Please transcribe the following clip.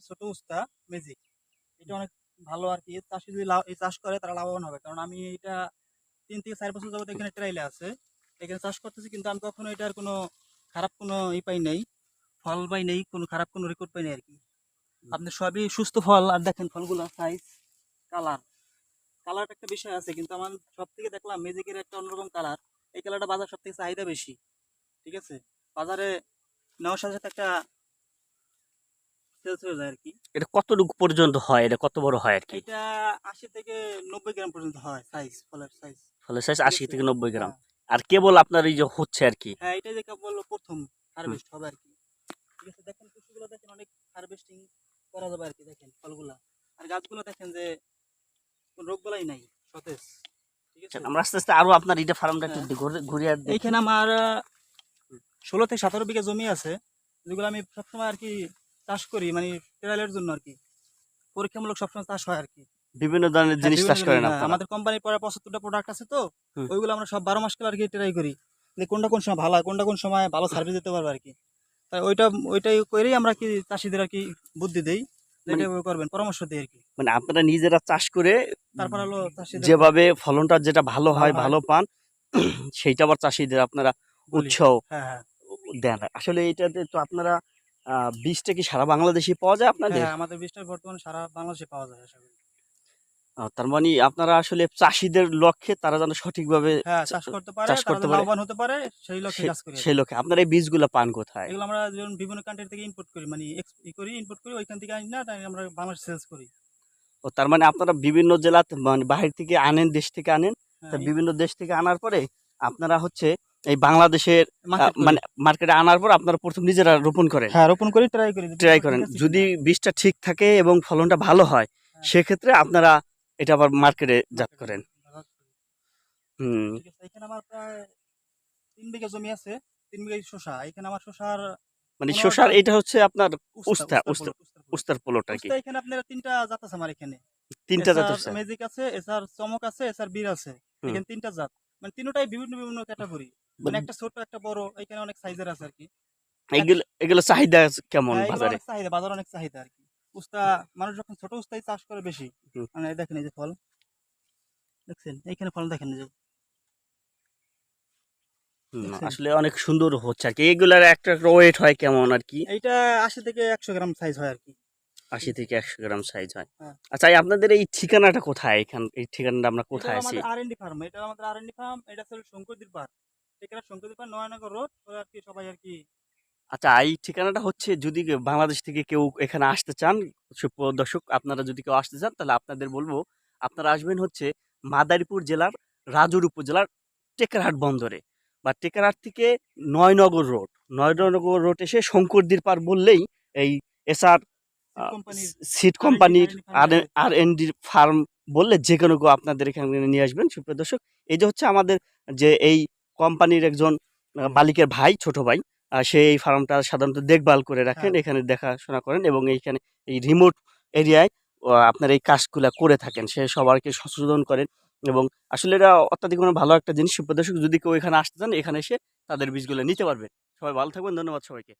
একটা ছোট উস্তা ম্যাজিক এটা অনেক ভালো আর কি। চাষি যদি এই চাষ করে তারা লাভবান হবে। কারণ আমি এটা তিন থেকে চার বছর যাবত এখানে ট্রাইলে আছে। এখানে চাষ করতেছি কিন্তু আমি কখনো এটার কোনো খারাপ কোনো ই পাই নাই। ফল পাই নেই কোনো খারাপ কোনো রেকর্ড পাই নাই আর কি। আপনি সবই সুস্থ ফল আর দেখেন ফলগুলো সাইজ কালার কালার একটা বিষয় আছে কিন্তু আমার সব থেকে দেখলাম ম্যাজিকের একটা অন্যরকম কালার এই কালারটা বাজার সব থেকে চাহিদা বেশি। ঠিক আছে? বাজারে নেওয়ার সাথে সাথে একটা সেলস হয়ে যায় আর কি এটা কতটুকু পর্যন্ত হয়? এটা কত বড় হয় আর কি এটা আশি থেকে নব্বই গ্রাম পর্যন্ত হয় সাইজ ফলের সাইজ ফলে সাইজ আশি থেকে নব্বই গ্রাম। আর কেবল আপনার এই যে হচ্ছে আর কি হ্যাঁ এটা যে কেবল প্রথম হারভেস্ট হবে আর কি ঠিক আছে দেখেন দেখেন অনেক হারভেস্টিং করা যাবে আর কি দেখেন ফলগুলা। আর গাছগুলো দেখেন যে কোন রোগ বলাই নাই সতেজ। ঠিক আছে? আচ্ছা, আমরা আস্তে আস্তে আরও আপনার এটা ফার্মটা একটু হ্যাঁ। ঘুরিয়ে দেখি। এইখানে আমার ষোলো থেকে সতেরো বিঘা জমি আছে। যেগুলো আমি সবসময় আর কি চাষ করি মানে ট্রায়ালের জন্য আর কি পরীক্ষামূলক সবসময় চাষ হয় আর কি বিভিন্ন ধরনের হ্যাঁ, জিনিস চাষ করেন হ্যাঁ, আপনারা? আমাদের কোম্পানির পরে পঁচাত্তরটা প্রোডাক্ট আছে তো ওইগুলো আমরা সব বারো মাস কাল আর কি ট্রাই করি। যে কোনটা কোন সময় ভালো কোনটা কোন সময় ভালো সার্ভিস দিতে পারবে আর কি তাই ওইটা ওইটাই করেই আমরা কি চাষিদের আর কি বুদ্ধি দেই মানে- করবেন পরামর্শ দিই আর কি মানে আপনারা নিজেরা চাষ করে তারপর হলো যেভাবে ফলনটা যেটা ভালো হয় ভালো পান সেইটা আবার চাষিদের আপনারা। উৎসাহ হ্যাঁ হ্যাঁ। দেন। আসলে এইটাতে তো আপনারা বীজটা কি সারা বাংলাদেশে পাওয়া যায় আপনাদের? হ্যাঁ আমাদের বীজটা বর্তমানে সারা বাংলাদেশে পাওয়া যায় আশা করি। তার মানে আপনারা আসলে চাষিদের লক্ষ্যে তারা যেন সঠিকভাবে হ্যাঁ চাষ করতে পারে চাষ করতে পারে। লাভবান হতে পারে সেই লক্ষ্যে কাজ করি সেই লক্ষ্যে। আপনারা এই বীজগুলো পান কোথায়? এগুলো আমরা যেমন বিভিন্ন কান্ট্রি থেকে ইম্পোর্ট করি মানে ই করি ইম্পোর্ট করি ওইখান থেকে আনি না তাই আমরা বাংলাদেশ সেলস করি। ও তার মানে আপনারা বিভিন্ন জেলাতে মানে বাহির থেকে আনেন দেশ থেকে আনেন হ্যাঁ, তা বিভিন্ন দেশ থেকে আনার পরে আপনারা হচ্ছে এই বাংলাদেশের। মানে মার্কেটে আনার পর আপনারা প্রথম নিজেরা রোপণ করেন। হ্যাঁ রোপণ করি ট্রাই করি ট্রাই করেন। যদি বীজটা ঠিক থাকে এবং ফলনটা ভালো হয় হ্যাঁ। সেক্ষেত্রে আপনারা এটা আবার মার্কেটে জাত করেন। হুম। এখানে আমার প্রায় তিন বিঘা জমি আছে তিন বিঘা শসা। এখানে আমার শসার মানে শসার এটা হচ্ছে আপনার উস্তা উস্তার পোলোটা কি? এখানে আপনার তিনটা জাত আছে আমার এখানে। তিনটা জাত আছে। ম্যাজিক আছে এসার চমক আছে এসার বীর আছে। এখানে তিনটা জাত। মানে তিনটাই বিভিন্ন বিভিন্ন ক্যাটাগরি মানে একটা ছোট একটা বড় এখানে অনেক সাইজের আছে আর কি এগুলো এগুলো চাহিদা কেমন হ্যাঁ, বাজারে? চাহিদা বাজার অনেক চাহিদা আর কি উস্তা মানুষ যখন ছোট উস্তাই চাষ করে বেশি। মানে দেখেন এই যে ফল। দেখছেন? এইখানে ফল দেখেন যে। আসলে অনেক সুন্দর হচ্ছে আর কি এগুলার একটা ওয়েট হয় কেমন আর কি এইটা আশি থেকে একশো গ্রাম সাইজ হয় আর কি আশি থেকে একশো গ্রাম সাইজ হয়। হ্যাঁ। আচ্ছা আপনাদের এই ঠিকানাটা কোথায়? এখান এই ঠিকানাটা আমরা কোথায় আছি? আর এন ডি ফার্ম এটা আমাদের আর এন ডি ফার্ম এটা হচ্ছে শঙ্করদ্বীপ পার্ক টেকরা শঙ্করদ্বীপ নয়নগর রোড আর কি সবাই আর কি। আচ্ছা এই ঠিকানাটা হচ্ছে যদি বাংলাদেশ থেকে কেউ এখানে আসতে চান দর্শক আপনারা যদি কেউ আসতে চান তাহলে আপনাদের বলব আপনারা আসবেন হচ্ছে মাদারীপুর জেলার রাজুর উপজেলার টেকারহাট বন্দরে। বা টেকারহাট থেকে নয়নগর রোড। নয়নগর রোড এসে শঙ্করদীর পার বললেই এই এসআর R&D কোম্পানির firm R and D firm বললে যে কোনো আপনাদের এখানে নিয়ে আসবেন সুপ্রিয় দর্শক। এই যে হচ্ছে আমাদের যে এই কোম্পানির একজন মালিকের ভাই ছোট ভাই সে এই ফার্মটা সাধারণত দেখভাল করে রাখেন হ্যাঁ। এখানে দেখাশোনা করেন এবং এইখানে এই রিমোট এরিয়ায় আপনার এই কাজগুলা করে থাকেন। সে সবারকে সচেতন করেন এবং আসলে এটা অত্যাধিক কোনো ভালো একটা জিনিস। সুপ্রদর্শক যদি কেউ এখানে আসতে চান এখানে এসে তাদের বীজগুলো নিতে পারবে। সবাই ভালো থাকবেন ধন্যবাদ সবাইকে।